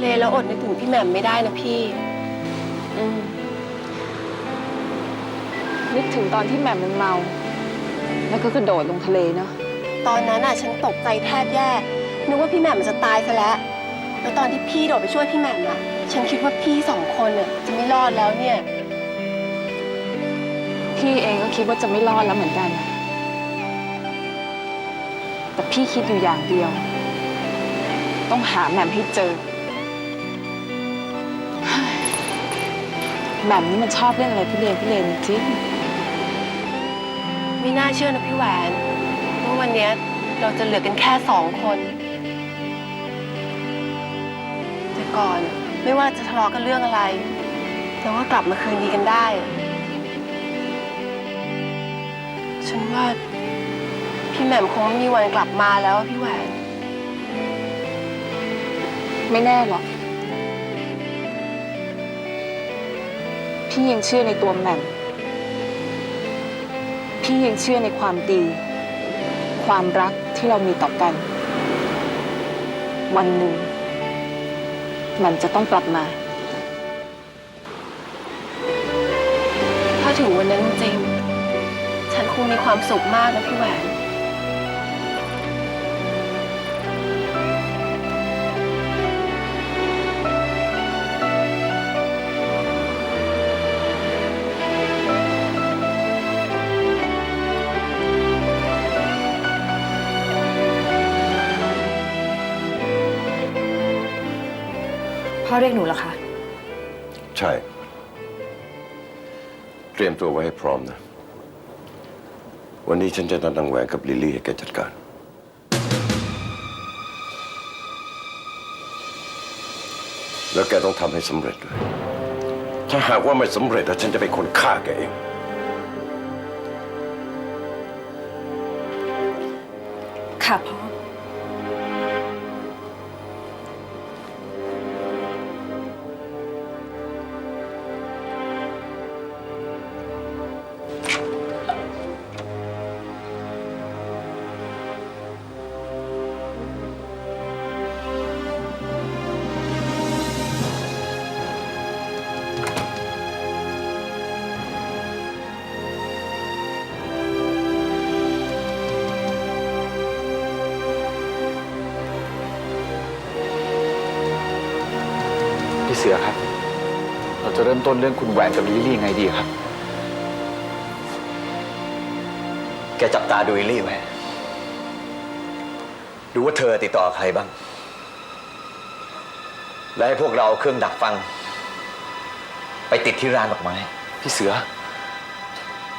แล้วอดนึกถึงพี่แหม่มไม่ได้นะพี่อืมนึกถึงตอนที่แหม่มมันเมา แล้วก็กระโดดลงทะเลเนาะตอนนั้นอะฉันตกใจแทบแย่ นึกว่าพี่แหม่มจะตายซะแล้ว แล้วตอนที่พี่โดดไปช่วยพี่แหม่มอะ ฉันคิดว่าพี่สองคนอะจะไม่รอดแล้วเนี่ย พี่เองก็คิดว่าจะไม่รอดแล้วเหมือนกัน แต่พี่คิดอยู่อย่างเดียว ต้องหาแหม่มให้เจอ แหม่มนี่มันชอบเล่นอะไรพี่เลนพี่เลนจริงไม่น่าเชื่อนะพี่แหวนว่าวันเนี้ยเราจะเหลือกันแค่สองคน แต่ก่อนอะไม่ว่าจะทะเลาะกันเรื่องอะไรเราก็กลับมาคืนดีกันได้อะฉันว่าพี่แหม่มคงไม่มีวันกลับมาแล้วอะพี่แหวน ไม่แน่หรอก พี่ยังเชื่อในตัวแหม่ม พี่ยังเชื่อในความดี ความรักที่เรามีต่อกัน วันหนึ่งม่มจะต้องกลับมา ถ้าถึงวันนั้นจริง ฉันคงมีความสุขมากนะพี่แหวน เรียกหนูเหรอคะ ใช่ เตรียมตัวไว้ให้พร้อมนะ วันนี้ฉันจะนัดนางแหวนกับลิลลี่ให้แกจัดการ แล้วแกต้องทำให้สำเร็จด้วย ถ้าหากว่าไม่สำเร็จแล้วฉันจะเป็นคนฆ่าแกเอง ค่ะพ่อ มต้นเรื่องคุณแหวนกับลิลลี่ยังไงดีครับ แกจับตาดูลิลลี่ไว้ดูว่าเธอติดต่อใครบ้าง และให้พวกเราเอาเครื่องดักฟัง ไปติดที่ร้านดอกไม้พี่เสือ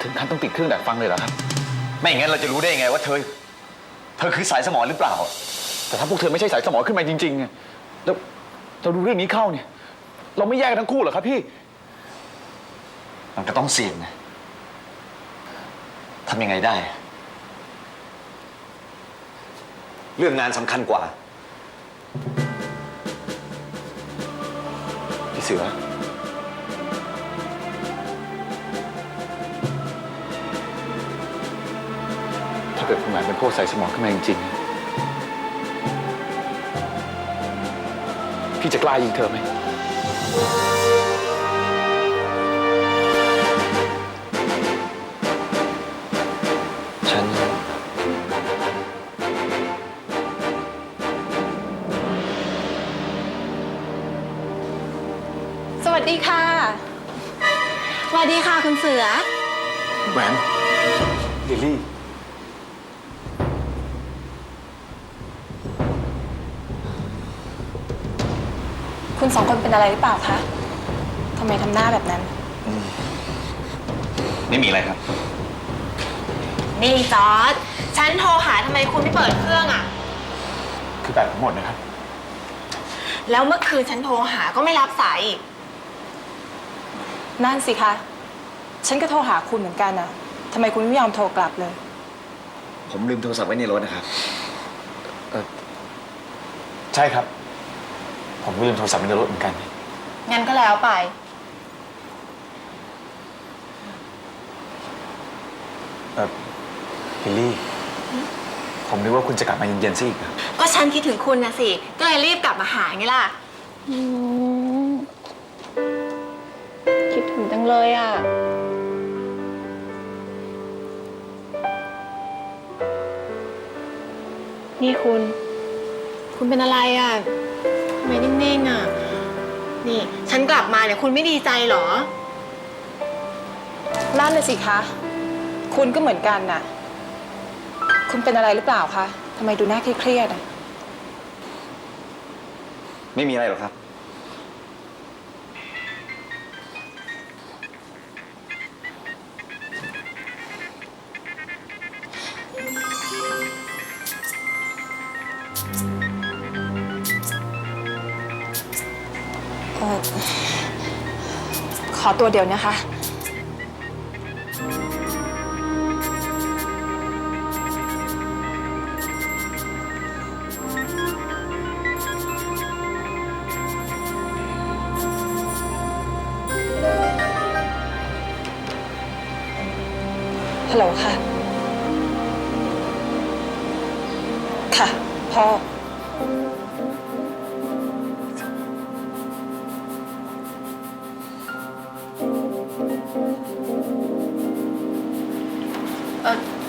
ถึงขั้นต้องติดเครื่องดักฟังเลยเหรอครับ ไม่อย่างนั้นเราจะรู้ได้ยังไงว่าเธอ เธอคือสายสมอหรือเปล่า แต่ถ้าพวกเธอไม่ใช่สายสมองขึ้นมาจริงๆไงแล้วเราดูเรื่องนี้เข้าเนี่ย เราไม่แยกกันทั้งคู่เหรอครับพี่ มันก็ต้องเสี่ยงนะทำยังไงได้ เรื่องงานสำคัญกว่า พี่เสือ ถ้าเกิดคุณแหวนเป็นพวกใส่สมองขึ้นมาจริงๆ พี่จะกล้ายิงเธอไหม วัสดีค่ะ สวัสดีค่ะคุณเสือ แหวนลิลลี่ คุณสองคนเป็นอะไรหรือเปล่าคะทำไมทำหน้าแบบนั้น ไม่มีอะไรครับ นี่จอร์ดฉันโทรหาทำไมคุณไม่เปิดเครื่องอะคือแบตผมหมดนะครับ แล้วเมื่อคืนฉันโทรหาก็ไม่รับสายอีก นั่นสิคะ ฉันก็โทรหาคุณเหมือนกันนะทำไมคุณไม่ยอมโทรกลับเลย ผมลืมโทรศัพท์ไว้ในรถนะครับ ใช่ครับ ผมก็ลืมโทรศัพท์ไว้ในรถเหมือนกัน งั้นก็แล้วไป เออลิลลี่ ผมนึกว่าคุณจะกลับมาเย็นๆซะอีกนะก็ฉันคิดถึงคุณนะสิ ก็เลยรีบกลับมาหาไงล่ะ อืม เลยอะ นี่คุณ คุณเป็นอะไรอะทำไมนิ่งๆอะ นี่ ฉันกลับมาเนี่ยคุณไม่ดีใจเหรอ นั่นเลยสิคะ คุณก็เหมือนกันน่ะ คุณเป็นอะไรหรือเปล่าคะทำไมดูหน้าเครียดๆอะ ไม่มีอะไรหรอกครับ ขอตัวเดียวนะคะ ฮัลโหลค่ะ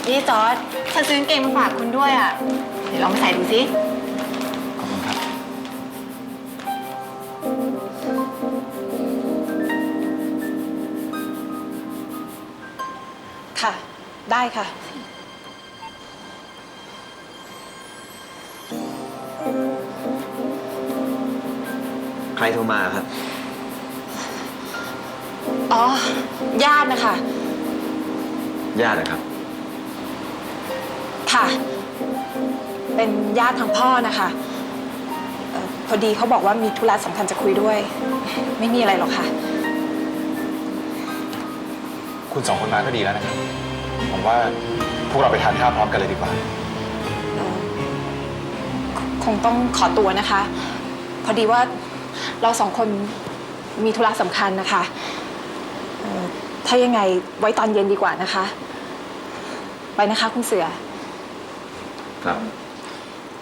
นี่จอร์ดฉันซื้อกางเกงมาฝากคุณด้วยอะ เดี๋ยวลองมาใส่ดูสิ ขอบคุณครับ ค่ะ ได้ค่ะ ใครโทรมาครับ อ๋อ ญาตินะคะ ญาตินะครับ ค่ะ เป็นญาติทางพ่อนะคะเอ่อพอดีเขาบอกว่ามีธุระสำคัญจะคุยด้วย ไม่มีอะไรหรอกค่ะ คุณสองคนมาก็ดีแล้วนะครับ ผมว่าพวกเราไปทานข้าวพร้อมกันเลยดีกว่าเอ่อคคงต้องขอตัวนะคะ พอดีว่าเราสองคนมีธุระสำคัญนะคะเอ่อถ้ายังไงไว้ตอนเย็นดีกว่านะคะ ไปนะคะคุณเสือ ครับ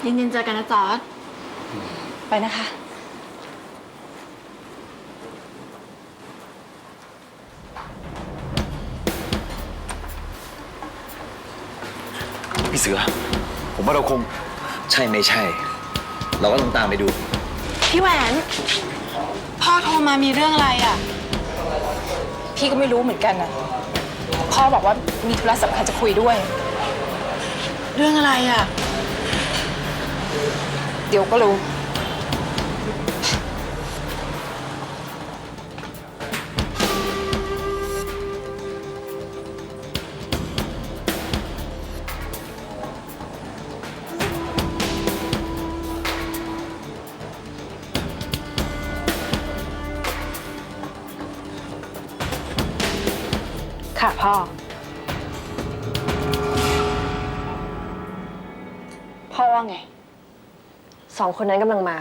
เย็นๆเจอกันนะจอร์ดไปนะคะ พี่เสือ ผมว่าเราคงใช่ไม่ใช่ เราก็ต้องตามไปดู พี่แหวน พ่อโทรมามีเรื่องอะไรอะ พี่ก็ไม่รู้เหมือนกันนะพ่อบอกว่ามีธุระสำคัญจะคุยด้วย เรื่องอะไรอะ เดี๋ยวก็รู้ ค่ะพ่อ ว่าไง สองคนนั้นกำลังมา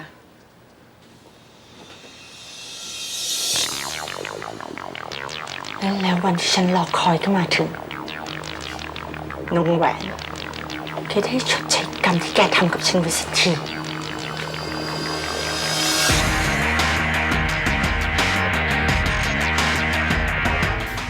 แล้วแล้ววันที่ฉันรอคอยก็มาถึงลุงแหวนแกได้ชดใช้กรรมที่แกทำกับฉันไว้สักที